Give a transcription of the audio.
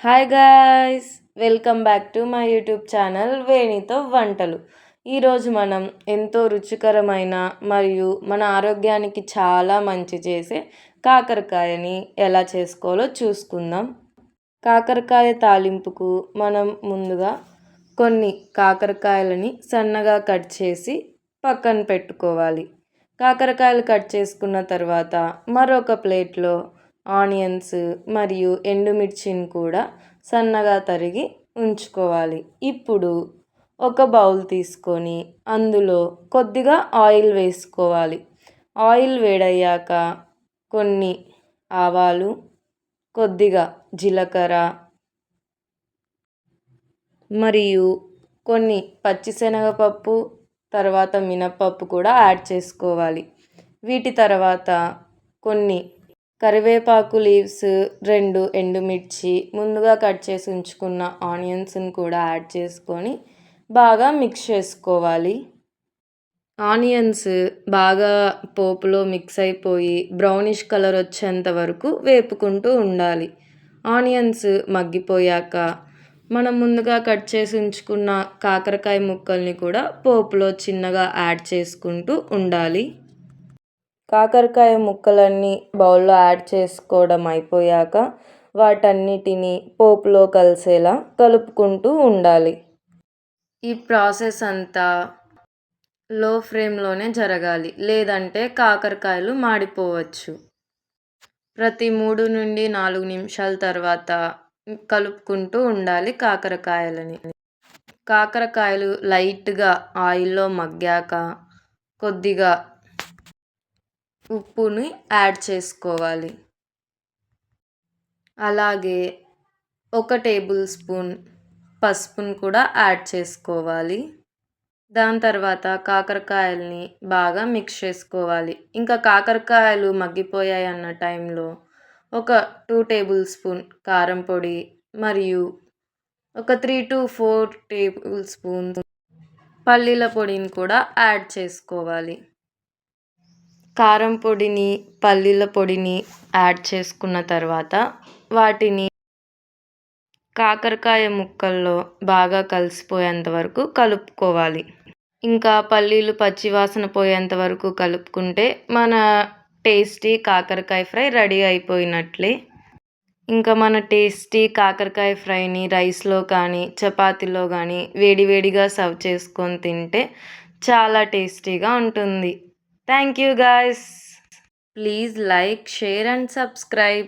Hi guys welcome back to my YouTube channel వేణితో వంటలు ఈరోజు మనం ఎంతో రుచికరమైన మరియు మన ఆరోగ్యానికి చాలా మంచి చేసే కాకరకాయని ఎలా చేసుకోవాలో చూసుకుందాం. కాకరకాయ తాలింపుకు మనం ముందుగా కొన్ని కాకరకాయలని సన్నగా కట్ చేసి పక్కన పెట్టుకోవాలి. కాకరకాయలు కట్ చేసుకున్న తర్వాత మరొక ప్లేట్లో ఆనియన్స్ మరియు ఎండుమిర్చిని కూడా సన్నగా తరిగి ఉంచుకోవాలి. ఇప్పుడు ఒక బౌల్ తీసుకొని అందులో కొద్దిగా ఆయిల్ వేసుకోవాలి. ఆయిల్ వేడయ్యాక కొన్ని ఆవాలు కొద్దిగా జీలకర్ర మరియు కొన్ని పచ్చిశనగపప్పు తర్వాత మినప్పప్పు కూడా యాడ్ చేసుకోవాలి. వీటి తర్వాత కొన్ని కరివేపాకు లీవ్స్ రెండు ఎండుమిర్చి ముందుగా కట్ చేసి ఉంచుకున్న ఆనియన్స్ని కూడా యాడ్ చేసుకొని బాగా మిక్స్ చేసుకోవాలి. ఆనియన్స్ బాగా పోపులో మిక్స్ అయిపోయి బ్రౌనిష్ కలర్ వచ్చేంత వరకు వేపుకుంటూ ఉండాలి. ఆనియన్స్ మగ్గిపోయాక మనం ముందుగా కట్ చేసి ఉంచుకున్న కాకరకాయ ముక్కల్ని కూడా పోపులో చిన్నగా యాడ్ చేసుకుంటూ ఉండాలి. కాకరకాయ ముక్కలన్నీ బౌల్లో యాడ్ చేసుకోవడం అయిపోయాక వాటన్నిటిని పోపులో కలిసేలా కలుపుకుంటూ ఉండాలి. ఈ ప్రాసెస్ అంతా లో ఫ్లేమ్లోనే జరగాలి లేదంటే కాకరకాయలు మాడిపోవచ్చు. ప్రతి మూడు నుండి నాలుగు నిమిషాల తర్వాత కలుపుకుంటూ ఉండాలి కాకరకాయలని. కాకరకాయలు లైట్గా ఆయిల్లో మగ్గాక కొద్దిగా ఉప్పుని యాడ్ చేసుకోవాలి. అలాగే ఒక టేబుల్ స్పూన్ పసుపును కూడా యాడ్ చేసుకోవాలి. దాని తర్వాత కాకరకాయల్ని బాగా మిక్స్ చేసుకోవాలి. ఇంకా కాకరకాయలు మగ్గిపోయాయి అన్న టైంలో ఒక టూ టేబుల్ స్పూన్ కారం పొడి మరియు ఒక three to four table spoon పల్లీల పొడిని కూడా యాడ్ చేసుకోవాలి. కారం పొడిని పల్లీల పొడిని యాడ్ చేసుకున్న తర్వాత వాటిని కాకరకాయ ముక్కల్లో బాగా కలిసిపోయేంత వరకు కలుపుకోవాలి. ఇంకా పల్లీలు పచ్చివాసన పోయేంత వరకు కలుపుకుంటే మన టేస్టీ కాకరకాయ ఫ్రై రెడీ అయిపోయినట్లే. ఇంకా మన టేస్టీ కాకరకాయ ఫ్రైని రైస్లో కానీ చపాతీలో కానీ వేడివేడిగా సర్వ్ చేసుకొని తింటే చాలా టేస్టీగా ఉంటుంది. Thank you guys. Please like, share and subscribe.